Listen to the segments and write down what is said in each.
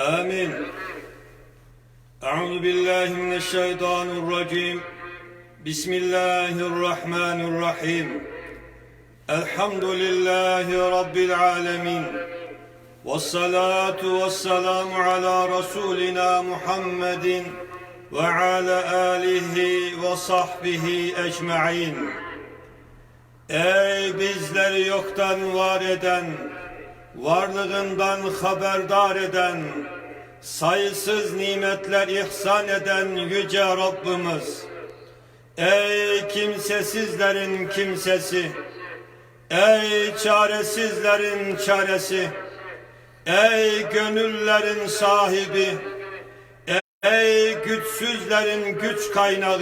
آمين أعوذ بالله من الشيطان الرجيم بسم الله الرحمن الرحيم الحمد لله رب العالمين والصلاة والسلام على رسولنا محمد وعلى آله وصحبه أجمعين Ey bizleri yoktan var eden, varlığından haberdar eden, sayısız nimetler ihsan eden yüce Rabbimiz. Ey kimsesizlerin kimsesi, ey çaresizlerin çaresi, ey gönüllerin sahibi, ey güçsüzlerin güç kaynağı,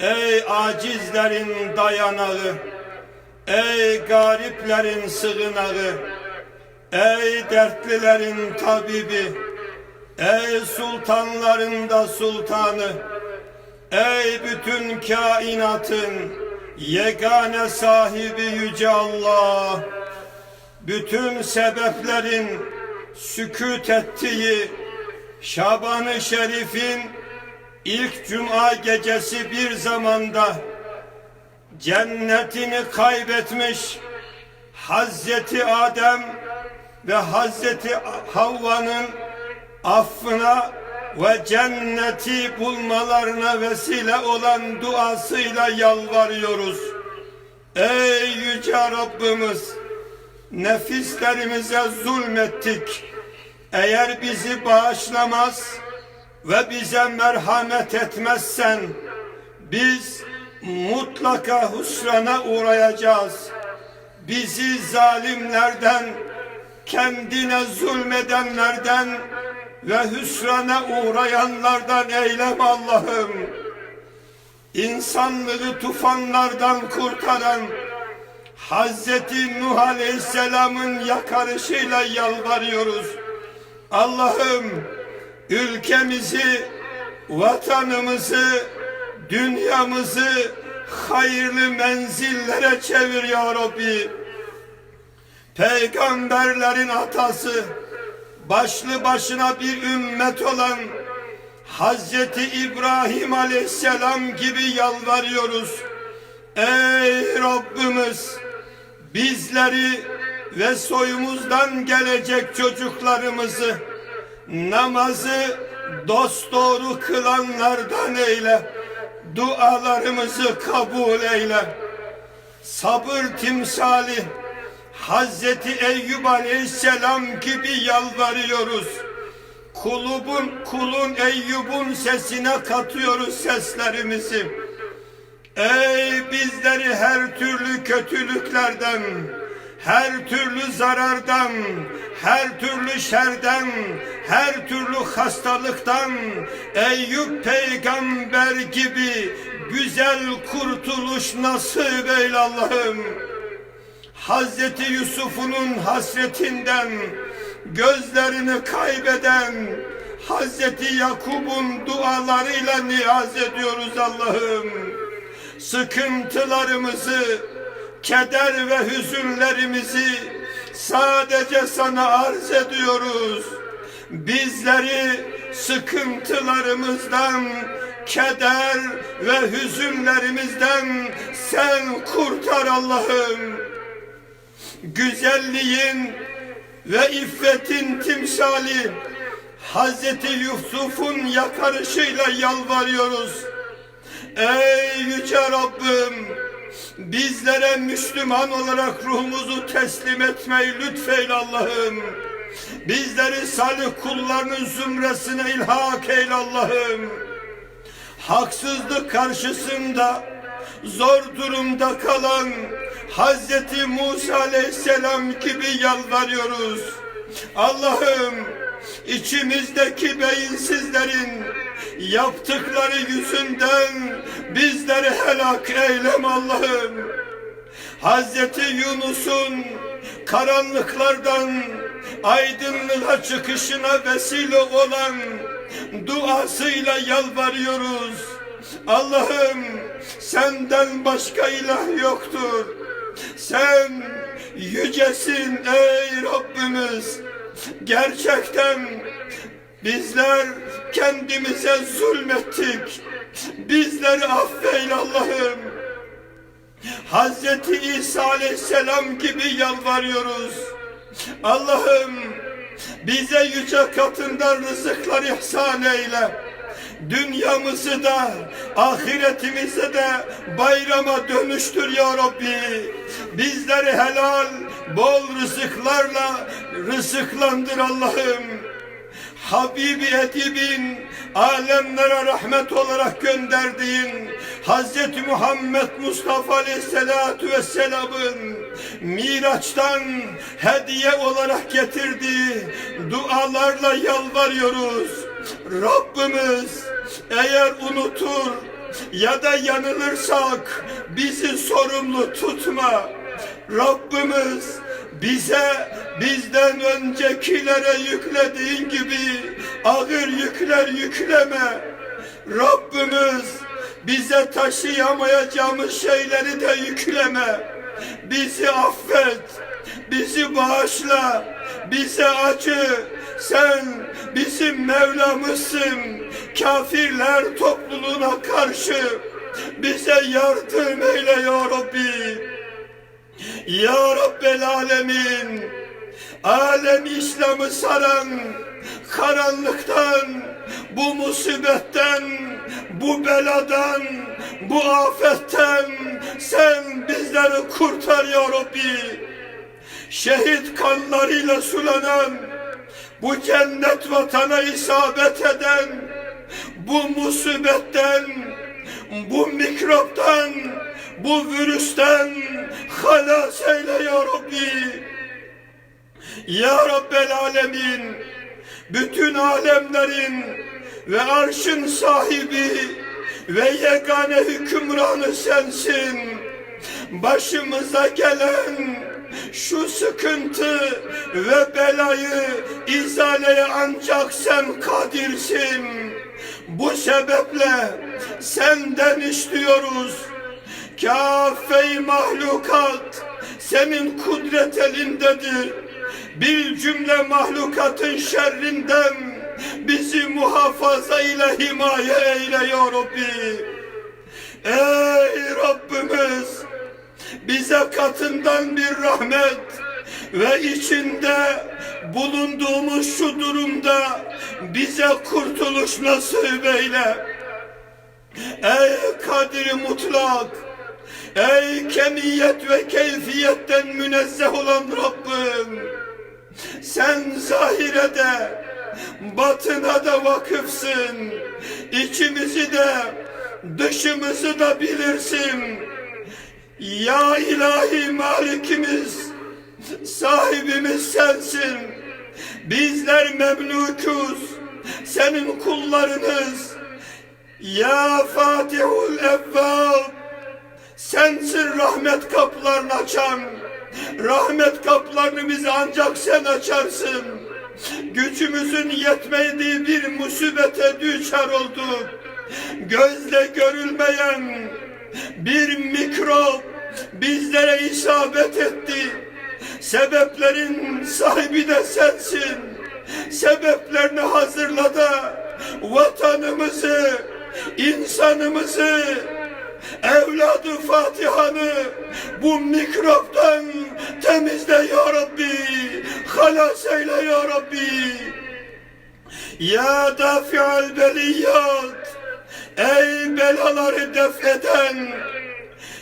Ey acizlerin dayanağı, ey gariplerin sığınağı, ey dertlilerin tabibi, ey sultanların da sultanı, ey bütün kainatın yegane sahibi yüce Allah, bütün sebeplerin sükut ettiği Şaban-ı Şerif'in İlk cuma gecesi bir zamanda cennetini kaybetmiş Hazreti Adem ve Hazreti Havva'nın affına ve cenneti bulmalarına vesile olan duasıyla yalvarıyoruz. Ey yüce Rabbimiz nefislerimize zulmettik. Eğer bizi bağışlamaz, ve bize merhamet etmezsen biz mutlaka husrana uğrayacağız. Bizi zalimlerden, kendine zulmedenlerden ve hüsrana uğrayanlardan eylem Allah'ım. İnsanlığı tufanlardan kurtaran Hazreti Nuh Aleyhisselam'ın yakarışıyla yalvarıyoruz. Allah'ım ülkemizi, vatanımızı, dünyamızı hayırlı menzillere çevir ya Rabbi. Peygamberlerin atası, başlı başına bir ümmet olan Hazreti İbrahim Aleyhisselam gibi yalvarıyoruz. Ey Rabbimiz bizleri ve soyumuzdan gelecek çocuklarımızı namazı dosdoğru kılanlardan eyle. Dualarımızı kabul eyle. Sabır timsali Hazreti Eyyub Aleyhisselam gibi yalvarıyoruz. Kulubun, kulun Eyyub'un sesine katıyoruz seslerimizi. Ey bizleri her türlü kötülüklerden, her türlü zarardan, her türlü şerden, her türlü hastalıktan Eyüp peygamber gibi güzel kurtuluş nasip eyle Allah'ım. Hazreti Yusuf'un hasretinden gözlerini kaybeden Hazreti Yakub'un dualarıyla niyaz ediyoruz Allah'ım. Sıkıntılarımızı, keder ve hüzünlerimizi sadece sana arz ediyoruz. Bizleri sıkıntılarımızdan, keder ve hüzünlerimizden sen kurtar Allah'ım. Güzelliğin ve iffetin timsali Hazreti Yusuf'un yakarışıyla yalvarıyoruz. Ey yüce Rabbim bizlere Müslüman olarak ruhumuzu teslim etmeyi lütfeyle Allah'ım. Bizleri salih kullarının zümresine ilhak eyle Allah'ım. Haksızlık karşısında zor durumda kalan Hazreti Musa Aleyhisselam gibi yalvarıyoruz. Allah'ım içimizdeki beyinsizlerin yaptıkları yüzünden bizleri helak eylem Allah'ım. Hazreti Yunus'un karanlıklardan aydınlığa çıkışına vesile olan duasıyla yalvarıyoruz. Allah'ım senden başka ilah yoktur. Sen yücesin ey Rabbimiz. gerçekten bizler kendimize zulmettik. Bizleri affeyle Allah'ım. Hazreti İsa Aleyhisselam gibi yalvarıyoruz. Allah'ım bize yüce katından rızıklar ihsan eyle. Dünyamızı da ahiretimizi de bayrama dönüştür ya Rabbi. Bizleri helal bol rızıklarla rızıklandır Allah'ım. Habibi Edib'in alemlere rahmet olarak gönderdiğin Hz. Muhammed Mustafa Aleyhisselatü Vesselam'ın Miraç'tan hediye olarak getirdiği dualarla yalvarıyoruz. Rabbimiz eğer unutur ya da yanılırsak bizi sorumlu tutma. Rabbimiz bize bizden öncekilere yüklediğin gibi ağır yükler yükleme. Rabbimiz bize taşıyamayacağımız şeyleri de yükleme. Bizi affet, bizi bağışla, bize acı. Sen bizim Mevlamızsın. Kafirler topluluğuna karşı bize yardım eyle ya Rabbi. Ya Rabbel Alemin Alem İslam'ı saran karanlıktan bu musibetten bu beladan bu afetten sen bizleri kurtar ya Rabbi şehit kanlarıyla sulanan bu cennet vatana isabet eden bu musibetten bu mikroptan bu virüsten halas eyle ya Rabbi. Ya Rabbel Alemin, bütün alemlerin ve arşın sahibi ve yegane hükümranı sensin. Başımıza gelen şu sıkıntı ve belayı izaleye ancak sen kadirsin. Bu sebeple senden istiyoruz. Kâfe-i mahlukat senin kudret elindedir. Bir cümle mahlukatın şerrinden bizi muhafaza ile himaye eyle ya Rabbi. Ey Rabbimiz bize katından bir rahmet ve içinde bulunduğumuz şu durumda bize kurtuluş nasip eyle. Ey Kadir Mutlak, ey kemiyet ve keyfiyetten münezzeh olan Rabbim, sen zahire de, batına da vakıfsın, içimizi de, dışımızı da bilirsin. Ya ilahi malikimiz, sahibimiz sensin. Bizler memlukuz, senin kullarınız. Ya Fatihul Evvab, sensin rahmet kapılarını açan. Rahmet kapılarını bize ancak sen açarsın. Gücümüzün yetmediği bir musibete düçar olduk. Gözle görülmeyen bir mikrop bizlere isabet etti. Sebeplerin sahibi de sensin. Sebeplerini hazırla da vatanımızı, insanımızı, evladı Fatiha'nı bu mikroptan temizle ya Rabbi. Halas eyle ya Rabbi. Ya dafi'al beliyat. Ey belaları def eden.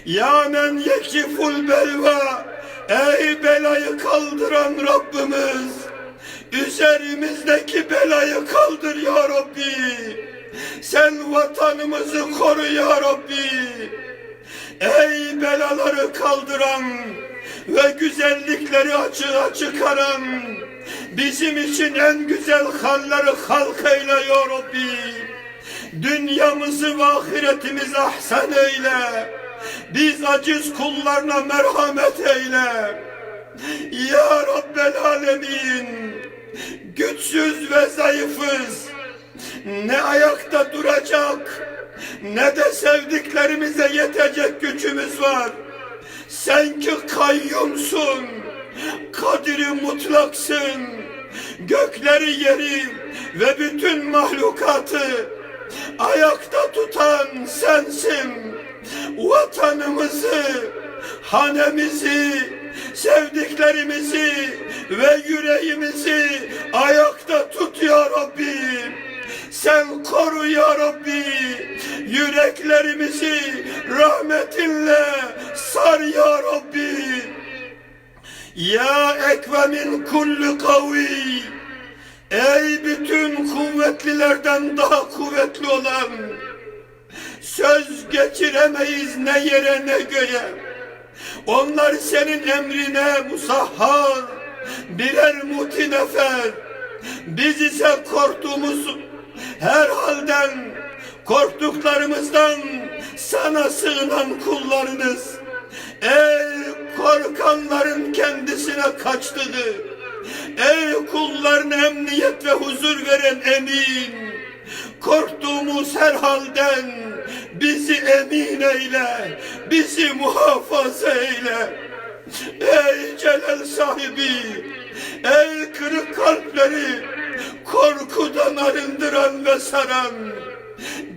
Ya men yekiful belva. Ey belayı kaldıran Rabbimiz. Üzerimizdeki belayı kaldır ya Rabbi. Sen vatanımızı koru ya Rabbi. Ey belaları kaldıran ve güzellikleri açığa çıkaran bizim için en güzel halleri halk eyle ya Rabbi. Dünyamızı ve ahiretimizi ahsen eyle. Biz aciz kullarına merhamet eyle. Ya Rabbel Alemin güçsüz ve zayıfız. Ne ayakta duracak ne de sevdiklerimize yetecek gücümüz var. Sen ki kayyumsun, kadiri mutlaksın. gökleri yeri ve bütün mahlukatı ayakta tutan sensin. Vatanımızı, hanemizi, sevdiklerimizi ve yüreğimizi ayakta tut ya Rabbi. Sen koru ya Rabbi. Yüreklerimizi rahmetinle sar ya Rabbi. Ya ekvemin kullu kavi. Ey bütün kuvvetlilerden daha kuvvetli olan. Söz geçiremeyiz ne yere ne göğe. Onlar senin emrine musahhar, birer muti nefer. Biz ise korktuğumuz her halden, korktuklarımızdan sana sığınan kullarınız. Ey korkanların kendisine kaçtığı, ey kulların emniyet ve huzur veren emin, korktuğumuz her halden bizi emin eyle, bizi muhafaza eyle. Ey celal sahibi, ey kırık kalpleri korkudan arındıran ve saran,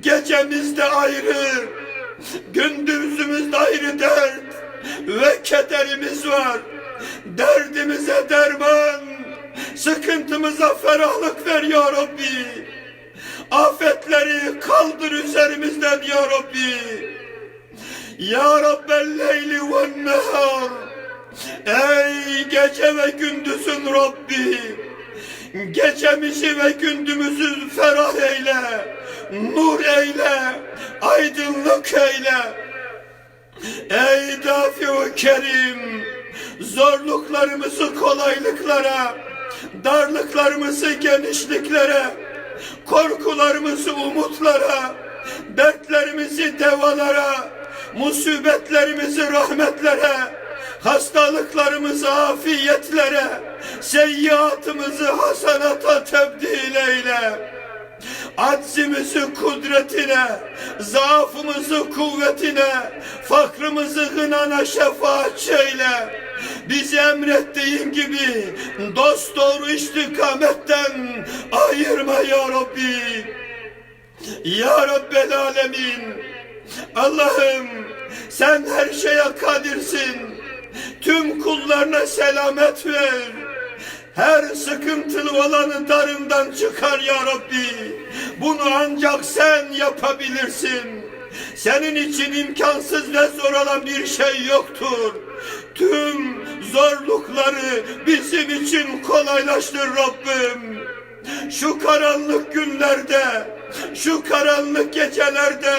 gecemizde ayrı, gündüzümüzde ayrı dert ve kederimiz var. Derdimize derman, sıkıntımıza ferahlık ver ya Rabbi. Afetleri kaldır üzerimizden ya Rabbi. Ya Rabbel leyli ve nehar. Ey gece ve gündüzün Rabbi. Gecemizi ve gündüzümüzü ferah eyle. Nur eyle. Aydınlık eyle. Ey dafi kerim. Zorluklarımızı kolaylıklara, darlıklarımızı genişliklere, korkularımızı umutlara, dertlerimizi devalara, musibetlerimizi rahmetlere, hastalıklarımızı afiyetlere, seyyiatımızı hasanata tebdil eyle. Aczimizi kudretine, zaafımızı kuvvetine, fakrımızı gınana şefaat eyle. Bizi emrettiğin gibi dost doğru istikametten ayırma ya Rabbi. Ya Rabbel Alemin. Allah'ım sen her şeye kadirsin. Tüm kullarına selamet ver. Her sıkıntılı olanı darından çıkar ya Rabbi. Bunu ancak sen yapabilirsin. Senin için imkansız ve zor olan bir şey yoktur. Tüm zorlukları bizim için kolaylaştır Rabbim. Şu karanlık günlerde, şu karanlık gecelerde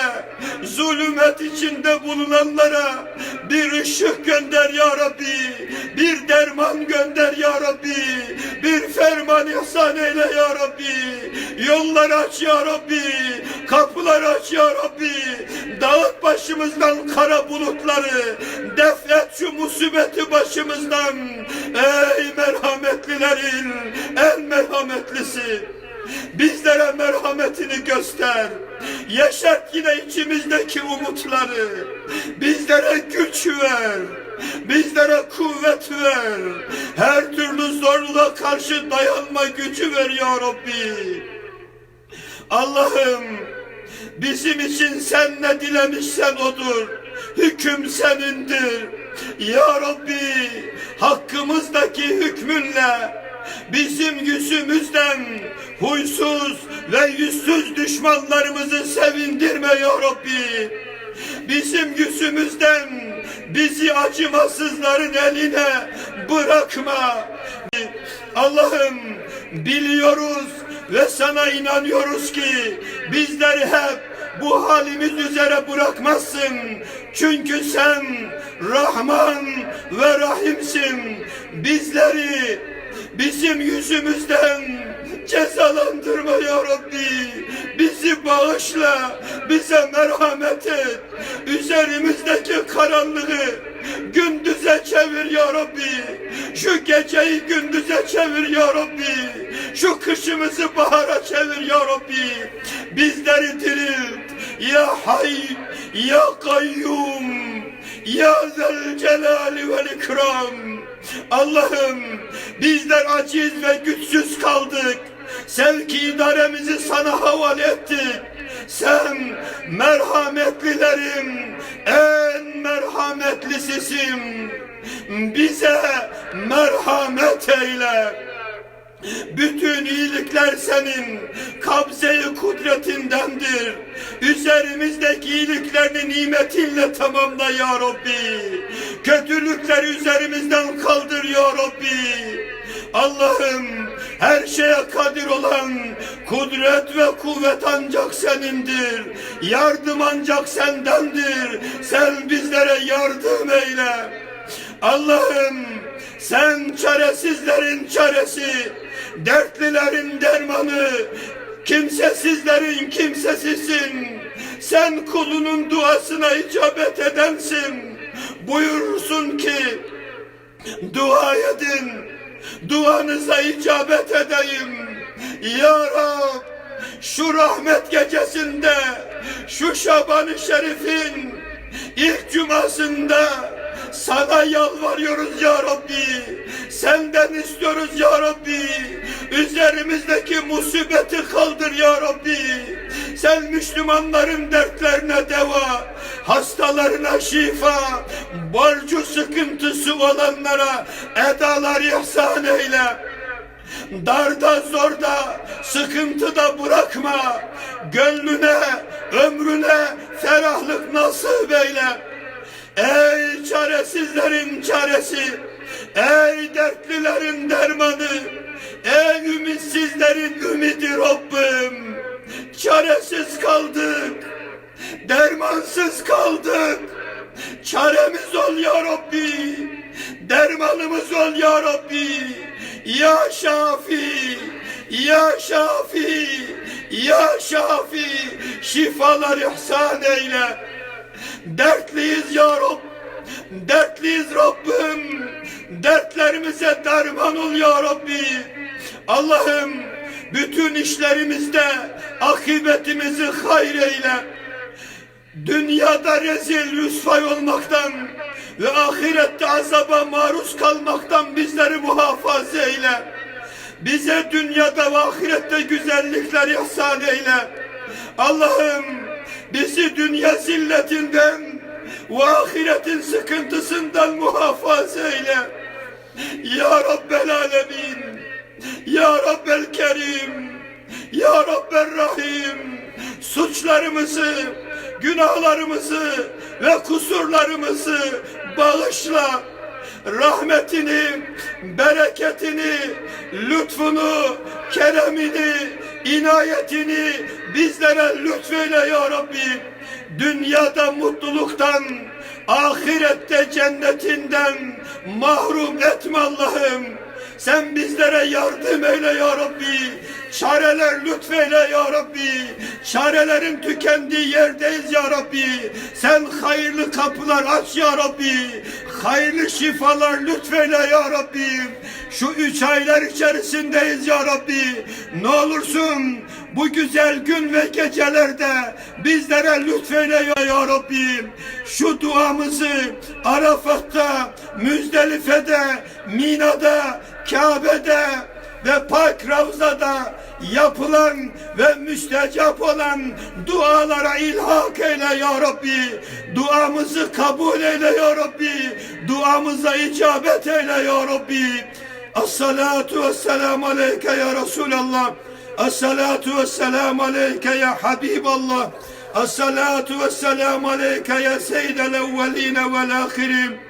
zulümet içinde bulunanlara bir ışık gönder ya Rabbi. Bir derman gönder ya Rabbi. Bir ferman ihsan eyle ya Rabbi. Yollar aç ya Rabbi. Kapılar aç ya Rabbi. Dağıt başımızdan kara bulutları. Def et şu musibeti başımızdan. Ey merhametlilerin en merhametlisi. Bizlere merhametini göster. Yeşert yine içimizdeki umutları. Bizlere güç ver. Bizlere kuvvet ver. Her türlü zorluğa karşı dayanma gücü ver ya Rabbi. Allah'ım bizim için sen ne dilemişsen odur. Hüküm senindir. Ya Rabbi hakkımızdaki hükmünle bizim yüzümüzden huysuz ve yüzsüz düşmanlarımızı sevindirme ya Rabbi. Bizim yüzümüzden bizi acımasızların eline bırakma. Allah'ım biliyoruz ve sana inanıyoruz ki bizleri hep bu halimiz üzere bırakmazsın. Çünkü sen Rahman ve Rahimsin. Bizleri bizim yüzümüzden cezalandırma ya Rabbi. Bizi bağışla, bize merhamet et. Üzerimizdeki karanlığı gündüze çevir ya Rabbi. Şu geceyi gündüze çevir ya Rabbi. Şu kışımızı bahara çevir ya Rabbi. Bizleri dirilt. Ya Hay, Ya Kayyum, Ya Zel Celali vel İkram. Allah'ım Bizler aciz ve güçsüz kaldık. Sevki idaremizi sana havale ettik. Sen merhametlilerin en merhametlisisin. Bize merhamet eyle. Bütün iyilikler senin kabzeyi kudretindendir. Üzerimizdeki iyiliklerini nimetinle tamamla ya Rabbi. Kötülükleri üzerimizden kaldır ya Rabbi. Allah'ım her şeye kadir olan kudret ve kuvvet ancak senindir. Yardım ancak sendendir. Sen bizlere yardım eyle. Allah'ım sen çaresizlerin çaresi, dertlilerin dermanı, kimsesizlerin kimsesisin. Sen kulunun duasına icabet edensin. Buyurursun ki, dua edin, duanıza icabet edeyim. Ya Rab, şu rahmet gecesinde, şu Şaban-ı Şerif'in ilk cumasında sana yalvarıyoruz ya Rabbi. Senden istiyoruz ya Rabbi. Üzerimizdeki musibeti kaldır ya Rabbi. Sen Müslümanların dertlerine deva, hastalarına şifa, borcu sıkıntısı olanlara edalar ihsan eyle. Darda zorda, sıkıntıda bırakma. Gönlüne, ömrüne ferahlık nasip eyle. Ey çaresizlerin çaresi, ey dertlilerin dermanı, ey ümitsizlerin ümidi Rabbim. Çaresiz kaldık, dermansız kaldık. Çaremiz ol ya Rabbi, dermanımız ol ya Rabbi. Ya Şafi, Ya Şafi, Ya Şafi, şifalar ihsan eyle. Dertliyiz ya Rab. Dertliyiz Rabbim. Dertlerimize derman ol ya Rabbi. Allah'ım bütün işlerimizde akıbetimizi hayır eyle. Dünyada rezil rüsvay olmaktan ve ahirette azaba maruz kalmaktan bizleri muhafaza eyle. Bize dünyada ve ahirette güzellikler ihsan eyle. Allah'ım bizi dünya zilletinden ve ahiretin sıkıntısından muhafaza eyle. Ya Rabbel Alemin, Ya Rabbel Kerim, Ya Rabbel Rahim, suçlarımızı, günahlarımızı ve kusurlarımızı bağışla. Rahmetini, bereketini, lütfunu, keremini, inayetini bizlere lütfeyle ya Rabbi. Dünyada mutluluktan, ahirette cennetinden mahrum etme Allah'ım. Sen bizlere yardım eyle ya Rabbi. Çareler lütfeyle ya Rabbi. Çarelerin tükendiği yerdeyiz ya Rabbi. Sen hayırlı kapılar aç ya Rabbi. Hayırlı şifalar lütfeyle ya Rabbi. Şu üç aylar içerisindeyiz ya Rabbi. Ne olursun bu güzel gün ve gecelerde bizlere lütfeyle ya, ya Rabbi. Şu duamızı Arafat'ta, Müzdelife'de, Mina'da, Kabe'de ve Pak Ravza'da yapılan ve müstecap olan dualara ilhak eyle ya Rabbi. Duamızı kabul eyle ya Rabbi. Duamıza icabet eyle ya Rabbi. Esselatu vesselamu aleyke ya Resulallah. Esselatu vesselamu aleyke ya Habiballah. Esselatu vesselamu aleyke ya seyyidel evveline vel ahirin.